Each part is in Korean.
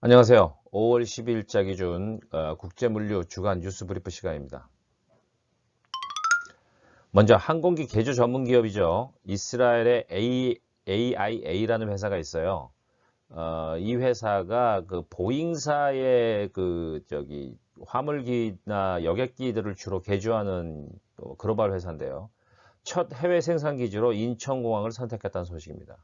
안녕하세요. 5월 10일자 기준 어, 국제물류 주간 뉴스 브리프 시간입니다. 먼저 항공기 개조 전문 기업이죠. 이스라엘의 A, AIA라는 회사가 있어요. 어, 이 회사가 그 보잉사의 그 저기 화물기나 여객기들을 주로 개조하는 또 글로벌 회사인데요. 첫 해외 생산 기지로 인천공항을 선택했다는 소식입니다.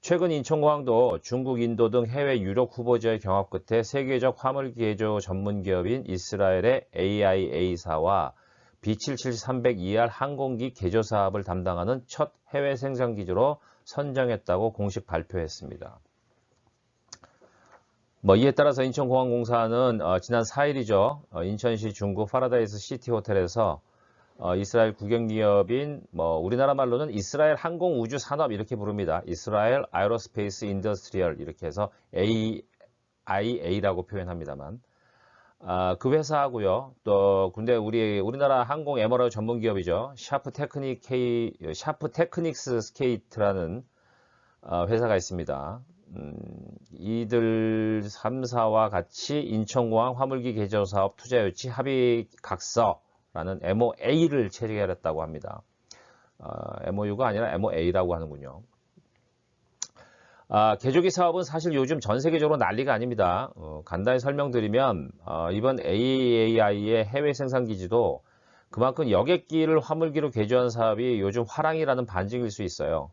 최근 인천공항도 중국, 인도 등 해외 유력 후보자의 경합 끝에 세계적 화물 개조 전문 기업인 이스라엘의 AIA사와 B777-300ER 항공기 개조 사업을 담당하는 첫 해외 생산 기지로 선정했다고 공식 발표했습니다. 뭐 이에 따라서 인천공항공사는 어, 지난 4일이죠. 어, 인천시 중구 파라다이스 시티 호텔에서 어, 이스라엘 국영기업인 뭐 우리나라 말로는 이스라엘 항공우주 산업 이렇게 부릅니다. 이스라엘 아이로스페이스 인더스트리얼 이렇게 해서 AIA라고 표현합니다만 아, 그 회사하고요. 또 근데 우리 우리나라 항공 MRO 전문 기업이죠. 샤프 테크닉 K 샤프 테크닉스 스케이트라는 어, 회사가 있습니다. 음, 이들 3사와 같이 인천공항 화물기 개조 사업 투자 유치 합의 각서 라는 MOA를 체결했다고 합니다. 어, MOU가 아니라 MOA라고 하는군요. 아, 개조기 사업은 사실 요즘 전 세계적으로 난리가 아닙니다. 어, 간단히 설명드리면 어, 이번 AAI의 해외 생산 기지도 그만큼 여객기를 화물기로 개조한 사업이 요즘 화랑이라는 반증일 수 있어요.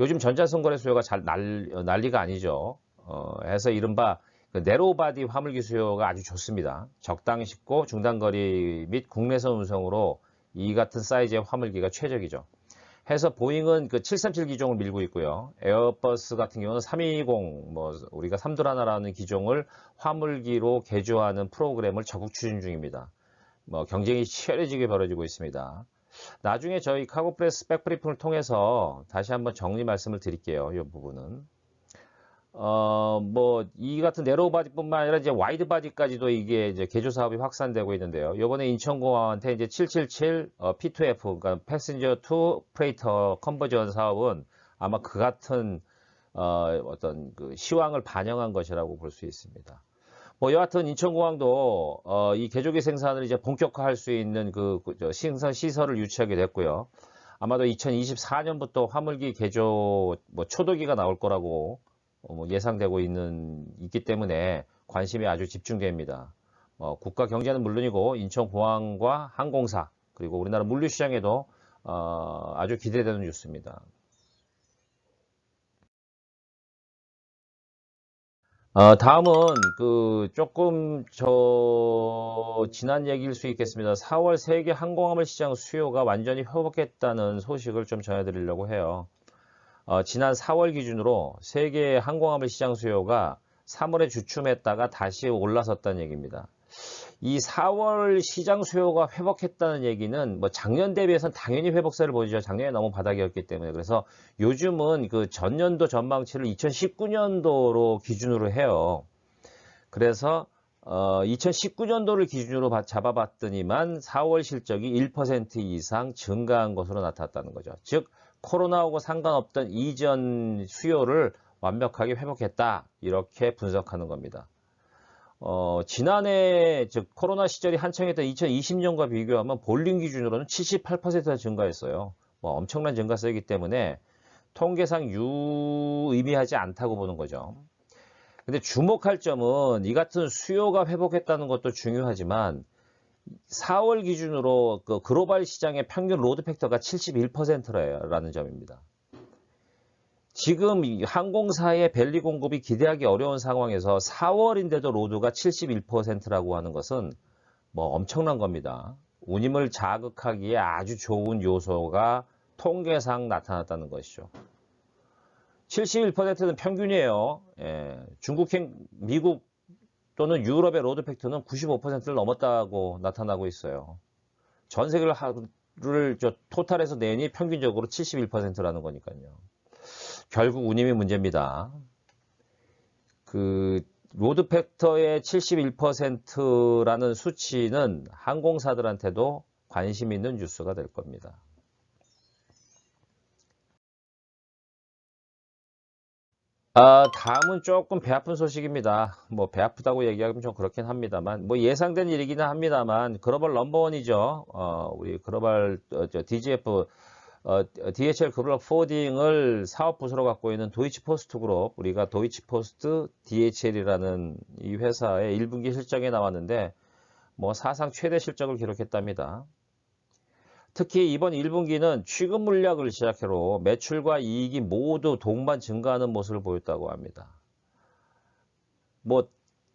요즘 전자선거래 수요가 잘 날, 난리가 아니죠. 어, 해서 이른바 그 네로바디 화물기 수요가 아주 좋습니다. 적당히 쉽고 중단거리 및 국내선 운송으로 이 같은 사이즈의 화물기가 최적이죠. 해서 보잉은 그 737 기종을 밀고 있고요. 에어버스 같은 경우는 320, 뭐 우리가 3두라나라는 기종을 화물기로 개조하는 프로그램을 적극 추진 중입니다. 뭐 경쟁이 치열해지게 벌어지고 있습니다. 나중에 저희 카고프레스 백브리핑을 통해서 다시 한번 정리 말씀을 드릴게요. 이 부분은. 어, 뭐, 이 같은 네로우 바디뿐만 아니라 이제 와이드 바디까지도 이게 이제 개조 사업이 확산되고 있는데요. 요번에 인천공항한테 이제 777 어, P2F, 그러니까 패신저 투 프레이터 컨버전 사업은 아마 그 같은 어, 어떤 그 시황을 반영한 것이라고 볼 수 있습니다. 뭐 여하튼 인천공항도 어, 이 개조기 생산을 이제 본격화할 수 있는 그, 그 생산 시설을 유치하게 됐고요. 아마도 2024년부터 화물기 개조 뭐 초도기가 나올 거라고 예상되고 있는 있기 때문에 관심이 아주 집중됩니다. 어, 국가 경제는 물론이고 인천공항과 항공사 그리고 우리나라 물류시장에도 어, 아주 기대되는 뉴스입니다. 어, 다음은 그 조금 저 지난 얘기일 수 있겠습니다. 4월 세계 항공화물 시장 수요가 완전히 회복했다는 소식을 좀 전해드리려고 해요. 어, 지난 4월 기준으로 세계 항공화물 시장 수요가 3월에 주춤했다가 다시 올라섰다는 얘기입니다. 이 4월 시장 수요가 회복했다는 얘기는 뭐 작년 대비해서는 당연히 회복세를 보이죠. 작년에 너무 바닥이었기 때문에. 그래서 요즘은 그 전년도 전망치를 2019년도로 기준으로 해요. 그래서 어, 2019년도를 기준으로 잡아봤더니만 4월 실적이 1% 이상 증가한 것으로 나타났다는 거죠. 즉 코로나하고 상관없던 이전 수요를 완벽하게 회복했다 이렇게 분석하는 겁니다. 어, 지난해 즉 코로나 시절이 한창했던 2020년과 비교하면 볼링 기준으로는 78%나 증가했어요. 뭐 엄청난 증가세이기 때문에 통계상 유의미하지 않다고 보는 거죠. 근데 주목할 점은 이 같은 수요가 회복했다는 것도 중요하지만 4월 기준으로 그 글로벌 시장의 평균 로드 팩터가 71%라는 점입니다. 지금 항공사의 벨리 공급이 기대하기 어려운 상황에서 4월인데도 로드가 71%라고 하는 것은 뭐 엄청난 겁니다. 운임을 자극하기에 아주 좋은 요소가 통계상 나타났다는 것이죠. 71%는 평균이에요. 예, 중국, 미국 또는 유럽의 로드 팩터는 95%를 넘었다고 나타나고 있어요. 전 세계를 하루를 저 토탈에서 내니 평균적으로 71%라는 거니까요. 결국 운임이 문제입니다. 그 로드 팩터의 71%라는 수치는 항공사들한테도 관심 있는 뉴스가 될 겁니다. 아, 다음은 조금 배 아픈 소식입니다. 뭐 배 아프다고 얘기하면 좀 그렇긴 합니다만, 뭐 예상된 일이기는 합니다만, 글로벌 넘버원이죠. 어, 우리 글로벌 어, 저 DGF 어, DHL 글로벌 포딩을 사업 부서로 갖고 있는 도이치 포스트 그룹, 우리가 도이치 포스트 DHL이라는 이 회사의 1분기 실적이 나왔는데, 뭐 사상 최대 실적을 기록했답니다. 특히 이번 1분기는 취급 물약을 시작으로 매출과 이익이 모두 동반 증가하는 모습을 보였다고 합니다. 뭐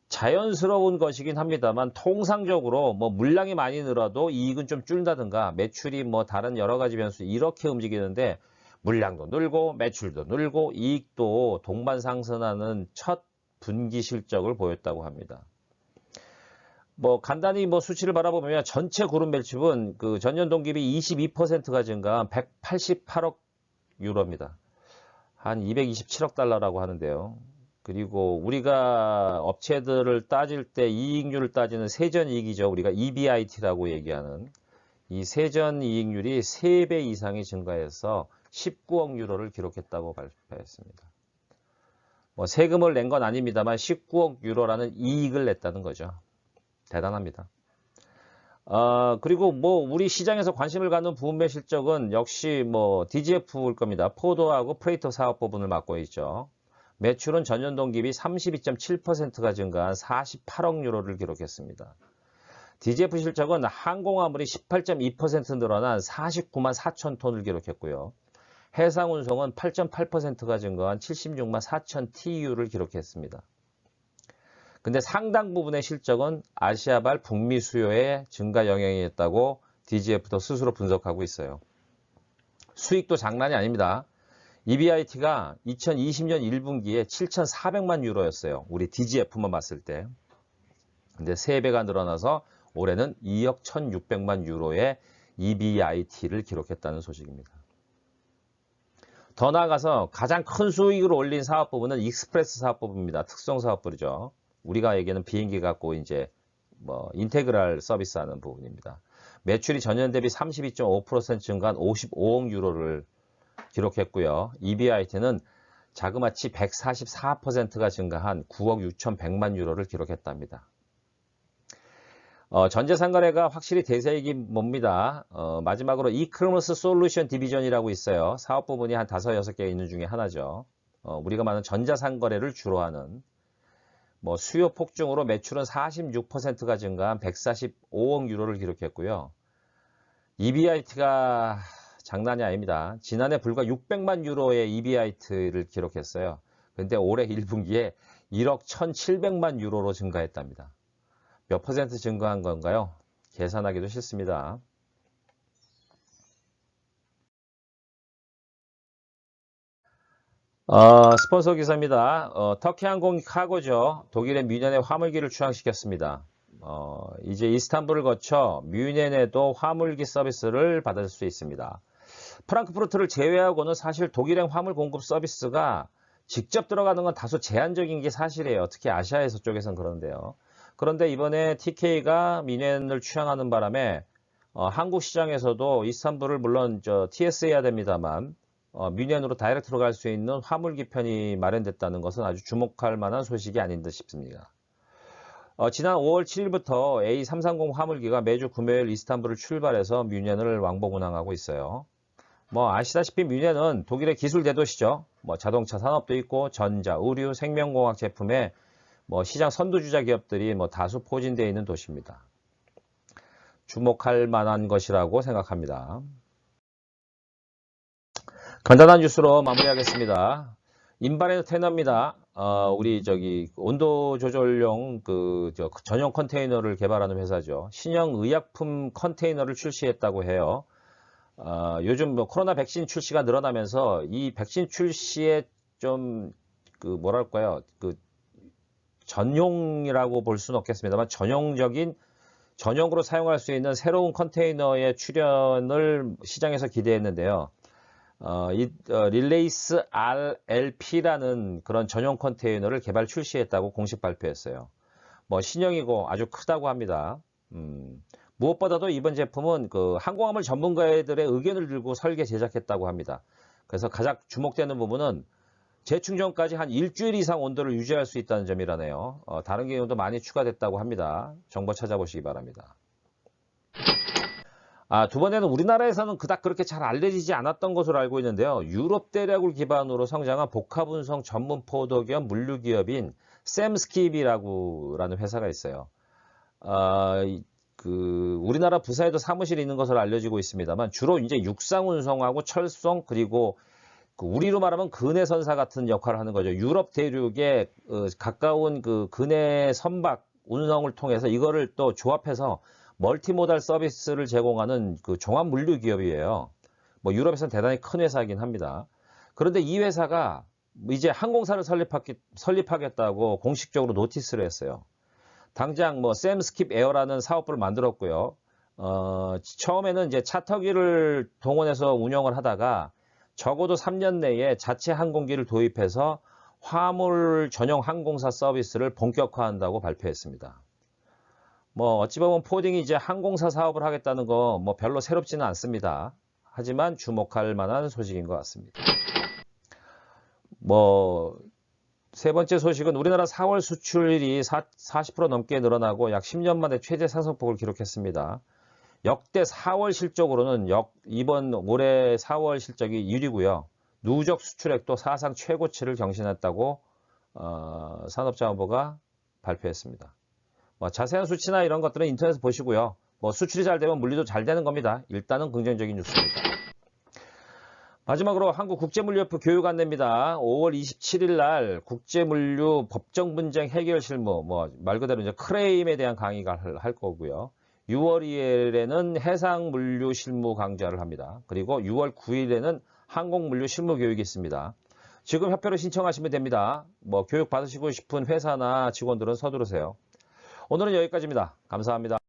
자연스러운 것이긴 합니다만 통상적으로 뭐 물량이 많이 늘어도 이익은 좀 줄다든가 매출이 뭐 다른 여러 가지 변수 이렇게 움직이는데 물량도 늘고 매출도 늘고 이익도 동반 상승하는 첫 분기 실적을 보였다고 합니다. 뭐 간단히 뭐 수치를 바라보면 전체 그룹 매출은 그 전년 동기비 22%가 증가한 188억 유로입니다. 한 227억 달러라고 하는데요. 그리고 우리가 업체들을 따질 때 이익률을 따지는 세전 이익이죠. 우리가 EBIT라고 얘기하는 이 세전 이익률이 3배 이상이 증가해서 19억 유로를 기록했다고 발표했습니다. 뭐 세금을 낸 건 아닙니다만 19억 유로라는 이익을 냈다는 거죠. 대단합니다. 어, 그리고 뭐 우리 시장에서 관심을 갖는 부분별 실적은 역시 뭐 DGF일 겁니다. 포도하고 프레이터 사업 부분을 맡고 있죠. 매출은 전년 동기비 32.7%가 증가한 48억 유로를 기록했습니다. DGF 실적은 항공화물이 18.2% 늘어난 49만 4천 톤을 기록했고요. 해상 운송은 8.8%가 증가한 76만 4천 TU를 기록했습니다. 근데 상당 부분의 실적은 아시아발 북미 수요의 증가 영향이 있다고 DGF도 스스로 분석하고 있어요. 수익도 장난이 아닙니다. EBIT가 2020년 1분기에 7,400만 유로였어요. 우리 DGF만 봤을 때. 근데 3배가 늘어나서 올해는 2억 1,600만 유로의 EBIT를 기록했다는 소식입니다. 더 나아가서 가장 큰 수익을 올린 사업 부분은 익스프레스 사업 부분입니다. 특성 사업부죠. 우리가 얘기하는 비행기 갖고 이제 뭐 인테그랄 서비스 하는 부분입니다. 매출이 전년 대비 32.5% 증가한 55억 유로를 기록했고요. EBIT는 자그마치 144%가 증가한 9억 6,100만 유로를 기록했답니다. 어, 전자상거래가 확실히 대세이기 뭡니다. 어, 마지막으로 이크머스 솔루션 디비전이라고 있어요. 사업 부분이 한 5, 6개 있는 중에 하나죠. 어, 우리가 말하는 전자상거래를 주로 하는 뭐 수요 폭증으로 매출은 46%가 증가한 145억 유로를 기록했고요. EBIT가 장난이 아닙니다. 지난해 불과 600만 유로의 EBIT를 기록했어요. 근데 올해 1분기에 1억 1,700만 유로로 증가했답니다. 몇 퍼센트 증가한 건가요? 계산하기도 싫습니다. 어, 스폰서 기사입니다. 어, 터키 항공 카고죠. 독일의 뮌헨에 화물기를 출항시켰습니다. 어, 이제 이스탄불을 거쳐 뮌헨에도 화물기 서비스를 받을 수 있습니다. 프랑크푸르트를 제외하고는 사실 독일행 화물 공급 서비스가 직접 들어가는 건 다소 제한적인 게 사실이에요. 특히 아시아에서 쪽에선 그런데요. 그런데 이번에 TK가 뮌헨을 취항하는 바람에 어, 한국 시장에서도 이스탄불을 물론 저 TS 해야 됩니다만 어, 뮌헨으로 다이렉트로 갈 수 있는 화물 기 편이 마련됐다는 것은 아주 주목할 만한 소식이 아닌 듯 싶습니다. 어, 지난 5월 7일부터 A330 화물기가 매주 금요일 이스탄불을 출발해서 뮌헨을 왕복 운항하고 있어요. 뭐 아시다시피 뮌헨은 독일의 기술 대도시죠. 뭐 자동차 산업도 있고 전자, 의류, 생명공학 제품에 뭐 시장 선두주자 기업들이 뭐 다수 포진되어 있는 도시입니다. 주목할 만한 것이라고 생각합니다. 간단한 뉴스로 마무리하겠습니다. 인바레 테너입니다. 어, 우리 저기 온도 조절용 그 전용 컨테이너를 개발하는 회사죠. 신형 의약품 컨테이너를 출시했다고 해요. 어, 요즘 뭐 코로나 백신 출시가 늘어나면서 이 백신 출시에 좀 그 뭐랄까요 그 전용이라고 볼 수는 없겠습니다만 전용적인 전용으로 사용할 수 있는 새로운 컨테이너의 출현을 시장에서 기대했는데요. 어, 이 어, 릴레이스 RLP라는 그런 전용 컨테이너를 개발 출시했다고 공식 발표했어요. 뭐 신형이고 아주 크다고 합니다. 음, 무엇보다도 이번 제품은 그 항공화물 전문가들의 의견을 들고 설계 제작했다고 합니다. 그래서 가장 주목되는 부분은 재충전까지 한 일주일 이상 온도를 유지할 수 있다는 점이라네요. 어, 다른 경우도 많이 추가됐다고 합니다. 정보 찾아보시기 바랍니다. 아, 두 번째는 우리나라에서는 그닥 그렇게 잘 알려지지 않았던 것으로 알고 있는데요. 유럽 대륙을 기반으로 성장한 복합운송 전문 포도 기업 물류 기업인 샘스킵이라고 라는 회사가 있어요. 아, 이- 그 우리나라 부사에도 사무실이 있는 것으로 알려지고 있습니다만 주로 이제 육상 운송하고 철송 그리고 그 우리로 말하면 근해 선사 같은 역할을 하는 거죠. 유럽 대륙에 어, 가까운 그 근해 선박 운송을 통해서 이거를 또 조합해서 멀티모달 서비스를 제공하는 그 종합 물류 기업이에요. 뭐 유럽에서는 대단히 큰 회사이긴 합니다. 그런데 이 회사가 이제 항공사를 설립하겠, 설립하겠 다고 공식적으로 노티스를 했어요. 당장 뭐 샘스킵 에어라는 사업부를 만들었고요. 어, 처음에는 이제 차터기를 동원해서 운영을 하다가 적어도 3년 내에 자체 항공기를 도입해서 화물 전용 항공사 서비스를 본격화한다고 발표했습니다. 뭐 어찌 보면 포딩이 이제 항공사 사업을 하겠다는 거 뭐 별로 새롭지는 않습니다. 하지만 주목할 만한 소식인 것 같습니다. 뭐 세 번째 소식은 우리나라 4월 수출이 40% 넘게 늘어나고 약 10년 만에 최대 상승폭을 기록했습니다. 역대 4월 실적으로는 역 이번 올해 4월 실적이 1위고요. 누적 수출액도 사상 최고치를 경신했다고 어, 산업자원부가 발표했습니다. 뭐 자세한 수치나 이런 것들은 인터넷에서 보시고요. 뭐 수출이 잘 되면 물리도 잘 되는 겁니다. 일단은 긍정적인 뉴스입니다. 마지막으로 한국국제물류협회 교육 안내입니다. 5월 27일 날 국제물류 법정 분쟁 해결 실무, 뭐 말 그대로 이제 크레임에 대한 강의가 할, 할 거고요. 6월 2일에는 해상 물류 실무 강좌를 합니다. 그리고 6월 9일에는 항공 물류 실무 교육이 있습니다. 지금 협회로 신청하시면 됩니다. 뭐 교육 받으시고 싶은 회사나 직원들은 서두르세요. 오늘은 여기까지입니다. 감사합니다.